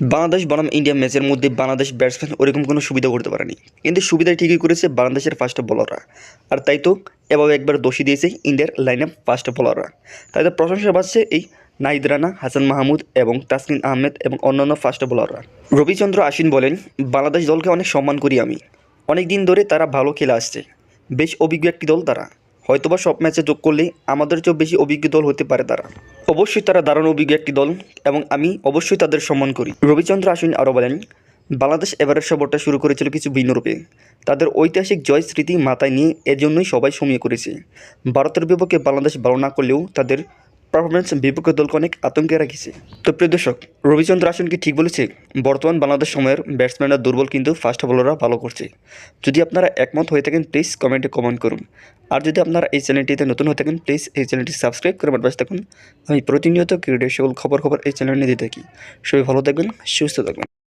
বাংলাদেশ বনাম ইন্ডিয়া ম্যাচের মধ্যে বাংলাদেশ ব্যাটসম্যান ওরকম কোনো সুবিধা করতে পারেনি। কিন্তু সুবিধা ঠিকই করেছে বাংলাদেশের ফার্স্ট বোলাররা আর তাই তো এভাবে একবার দোষী দিয়েছে ইন্ডিয়ার লাইন আপ ফার্স্ট বোলাররা তাই তো প্রশংসা পাচ্ছে এই নাহিদ রানা, হাসান মাহমুদ এবং তাসকিন আহমেদ এবং অন্যান্য ফার্স্ট বোলাররা রবিচন্দ্র আশ্বিন বলেন, বাংলাদেশ দলকে অনেক সম্মান করি আমি। অনেক দিন ধরে তারা ভালো খেলে আসছে। বেশ অভিজ্ঞ একটি দল তারা। হয়তোবা সব ম্যাচে যোগ করলে আমাদের চেয়েও বেশি অভিজ্ঞ দল হতে পারে তারা। অবশ্যই তারা দারুণ অভিজ্ঞ একটি দল এবং আমি অবশ্যই তাদের সম্মান করি। রবিচন্দ্র আসুন আরও বলেন, বাংলাদেশ এবারের সফরটা শুরু করেছিল কিছু ভিন্ন রূপে। তাদের ঐতিহাসিক জয় স্মৃতি মাথায় নিয়ে এজন্যই জন্যই সবাই সমিয়ে করেছে। ভারতের বিপক্ষে বাংলাদেশ ভালো না করলেও তাদের পারফরমেন্স বিপক্ষ দলকে অনেক আতঙ্কে রাখিছে। তো প্রিয় দর্শক, রবিচন্দ্র আসন কি ঠিক বলেছে? বর্তমান বাংলাদেশ সময়ের ব্যাটসম্যানরা দুর্বল কিন্তু ফাস্ট বলাররা ভালো করছে। যদি আপনারা একমত হয়ে থাকেন প্লিজ কমেন্টে কমেন্ট করুন। আর যদি আপনারা এই চ্যানেলটিতে নতুন হয়ে থাকেন প্লিজ এই চ্যানেলটি সাবস্ক্রাইব করে আমার থাকুন। আমি প্রতিনিয়ত ক্রিকেটের সকল খবর খবর এই চ্যানেলে দিয়ে থাকি। সবাই ভালো থাকবেন, সুস্থ থাকবেন।